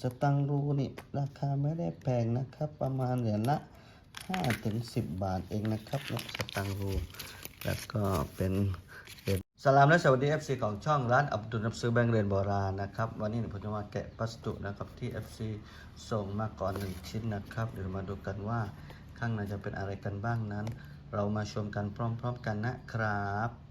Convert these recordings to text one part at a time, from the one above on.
สตังรูนี่ราคาไม่ได้แพงนะครับ ประมาณเหรียญละ5ถึง10 บาทเองนะครับนี่ยสตังรูแล้วก็เป็นเหรียญสลามและสวัสดี FC ของช่องร้านอับดุลนับซื้อแบงค์เรียญโบราณนะครับ วันนี้ผมจะมาแกะพัสดุนะครับที่ FC ส่งมาก่อนหนึ่งชิ้นนะครับเดี๋ยวมาดูกันว่าข้างในจะเป็นอะไรกันบ้างนั้น เรามาชมกันพร้อม ๆ กันนะครับ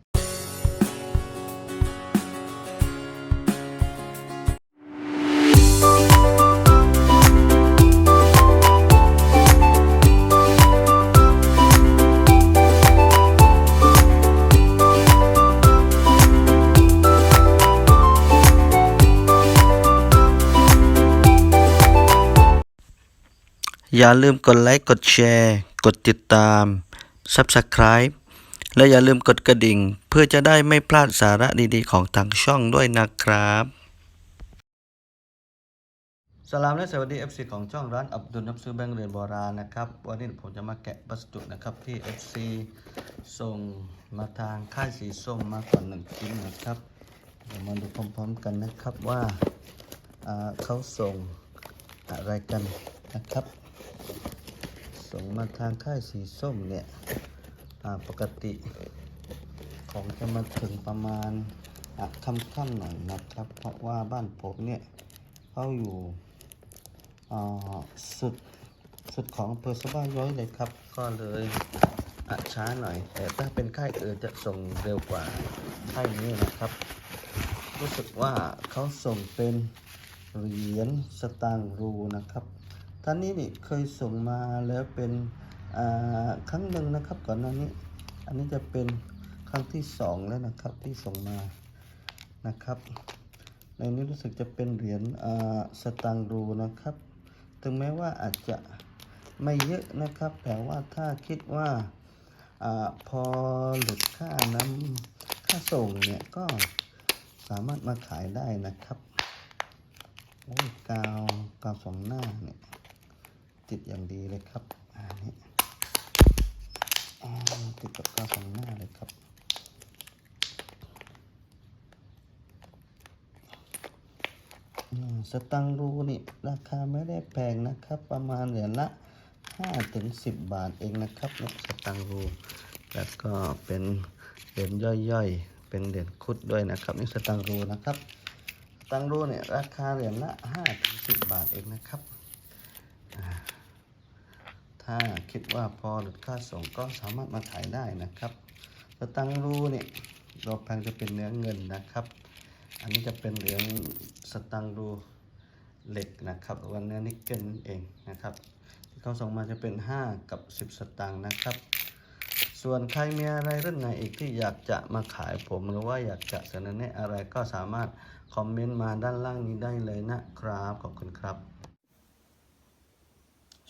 อย่าลืมกดไลค์ กดแชร์ กดติดตาม Subscribe และอย่าลืมกดกระดิ่ง เพื่อจะได้ไม่พลาดสาระดีๆ ของทางช่องด้วยนะครับ สลามและสวัสดี FC ของช่องร้านอับดุลนับซื้อแบงค์เรียญโบราณนะครับ วันนี้ผมจะมาแกะพัสดุนะครับที่ FC ส่งมาทางค่ายสีส้มมาก่อนหนึ่งชิ้นนะครับเดี๋ยวมาดูพร้อมๆกันนะครับว่าเขาส่งอะไรกันนะครับ ส่งมาทางค่ายสีส้มเนี่ยปกติของจะมาถึงประมาณอะค่ำๆหน่อยนะครับ เพราะว่าบ้านผมเนี่ยเขาอยู่สุดสุดของอำเภอสบ้าย้อยเลยครับ ก็เลยอะช้าหน่อย แต่ถ้าเป็นค่ายอื่นจะส่งเร็วกว่าค่ายนี้นะครับ รู้สึกว่าเขาส่งเป็นเหรียญสตางค์รูนะครับ ท่านนี้นี่เคยส่งมาแล้วเป็นอ่าครั้งหนึ่งนะครับก่อนหน้านี้ อันนี้จะเป็นครั้งที่สองแล้วนะครับที่ส่งมานะครับในนี้รู้สึกจะเป็นเหรียญอ่าสตางรูนะครับ ถึงแม้ว่าอาจจะไม่เยอะนะครับ แต่ว่าถ้าคิดว่าอาพอหลุดค่าน้ำค่าส่งเนี่ยก็สามารถมาขายได้นะครับโอ้ยกาวกาวสองหน้าเนี่ย ติดอย่างดีเลยครับอันนี้ติดกับกาวสองหน้าเลยครับอืมสตังรูนี่ราคาไม่ได้แพงนะครับ ประมาณเหรียญละ5ถึง10 บาทเองนะครับนี่ยสตังรูแล้วก็เป็นเหรียญย่อยๆ เป็นเหรียญคุดด้วยนะครับ นี่สตังรูนะครับ สตังรูเนี่ยราคาเหรียญละ5ถึง10 บาทเองนะครับ ถ้าคิดว่าพอหลุดค่าส่งก็สามารถมาขายได้นะครับสตังรูเนี่ยเราแพงจะเป็นเนื้อเงินนะครับ อันนี้จะเป็นเหรียญสตังรูเหล็กนะครับหรือว่าเนื้อนิกเกิลเองนะครับ ที่เขาส่งมาจะเป็น 5 กับ 10 สตางค์นะครับ ส่วนใครมีอะไรเรื่องไหนอีกที่อยากจะมาขายผมหรือว่าอยากจะเสนอแนะอะไรก็สามารถคอมเมนต์มาด้านล่างนี้ได้เลยนะครับ ขอบคุณครับ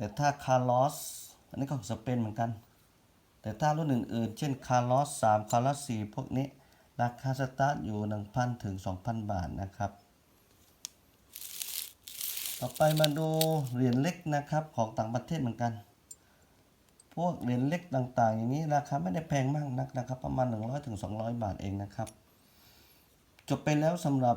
แต่ถ้าคาร์ลอสอันนี้ก็ของสเปนเหมือนกัน แต่ถ้ารุ่นอื่นๆ เช่นคาร์ลอส3คาร์ลอส4พวกนี้ ราคาสตาร์ทอยู่ 1,000 ถึง 2,000 บาทนะครับ ต่อไปมาดูเหรียญเล็กนะครับของต่างประเทศเหมือนกัน พวกเหรียญเล็กต่างๆ อย่างนี้ราคาไม่ได้แพงมากนักนะครับ ประมาณ 100ถึง200 บาทเองนะครับ จบไปแล้วสำหรับ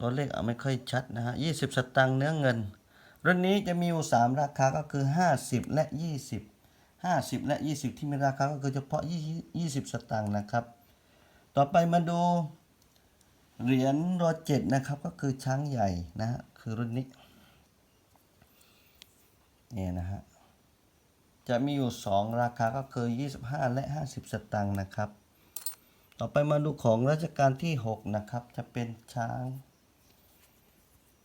ตัวเลขเอาไม่ค่อยชัดนะฮะ20สตังค์เนื้อเงิน รุ่นนี้จะมีอยู่ 3 ราคาก็คือ 50 และ 20 50 และ 20 ที่มีราคาก็คือเฉพาะ 20 สตังค์นะครับ ต่อไปมาดูเหรียญรอเจ็ดนะครับก็คือช้างใหญ่นะฮะคือรุ่นนี้เนี่ยนะฮะจะมีอยู่ 2 ราคาก็คือ 25 และ 50 สตางค์นะครับ ต่อไปมาดูของรัชกาลที่ 6 นะครับ จะเป็นช้าง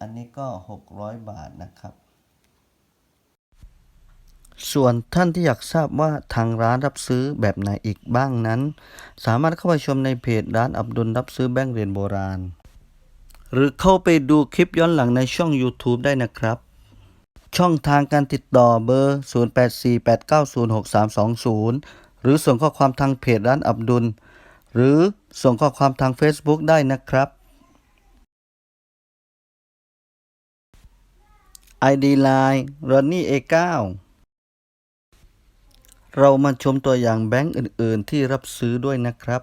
อันนี้ก็ 600 บาทนะครับ ส่วนท่านที่อยากทราบว่าทางร้านรับซื้อแบบไหนอีกบ้างนั้น สามารถเข้าไปชมในเพจร้านอับดุลรับซื้อแบงก์เหรียญโบราณ หรือเข้าไปดูคลิปย้อนหลังในช่อง YouTube ได้นะครับ ช่องทางการติดต่อเบอร์ 0848906320 หรือส่งข้อความทางเพจร้านอับดุล หรือส่งข้อความทาง Facebook ได้นะครับ ID Line Ronnie A9 เรามาชมตัวอย่างแบงก์อื่น ๆ ที่รับซื้อด้วยนะครับ